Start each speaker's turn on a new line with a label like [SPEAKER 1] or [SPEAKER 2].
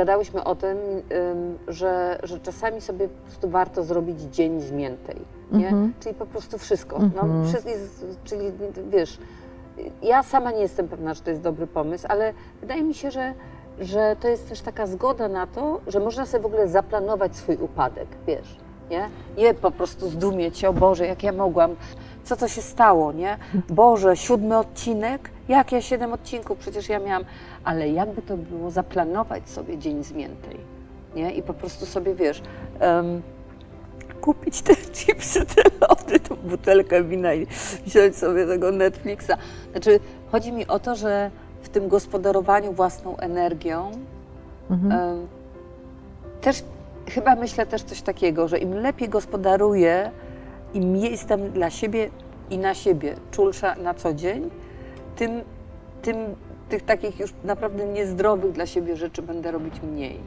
[SPEAKER 1] Gadałyśmy o tym, ym, że, że czasami sobie po prostu warto zrobić dzień zmiętej, nie?
[SPEAKER 2] Mhm.
[SPEAKER 1] Czyli po prostu wszystko.
[SPEAKER 2] Mhm.
[SPEAKER 1] No, wszystko jest, czyli wiesz, ja sama nie jestem pewna, że to jest dobry pomysł, ale wydaje mi się, że, że to jest też taka zgoda na to, że można sobie w ogóle zaplanować swój upadek, wiesz, nie? Nie po prostu zdumieć się, o Boże, jak ja mogłam, co to się stało, nie? Boże, siódmy odcinek? Jak ja siedem odcinków przecież ja miałam, ale jakby to było zaplanować sobie dzień zmiętej, nie? I po prostu sobie, wiesz, em, kupić te chipsy, te lody, tą butelkę wina i wziąć sobie tego Netflixa. Znaczy, chodzi mi o to, że w tym gospodarowaniu własną energią
[SPEAKER 2] Mhm.
[SPEAKER 1] em, też chyba myślę też coś takiego, że im lepiej gospodaruję, im jestem dla siebie i na siebie czulsza na co dzień, tym, tym tych takich już naprawdę niezdrowych dla siebie rzeczy będę robić mniej.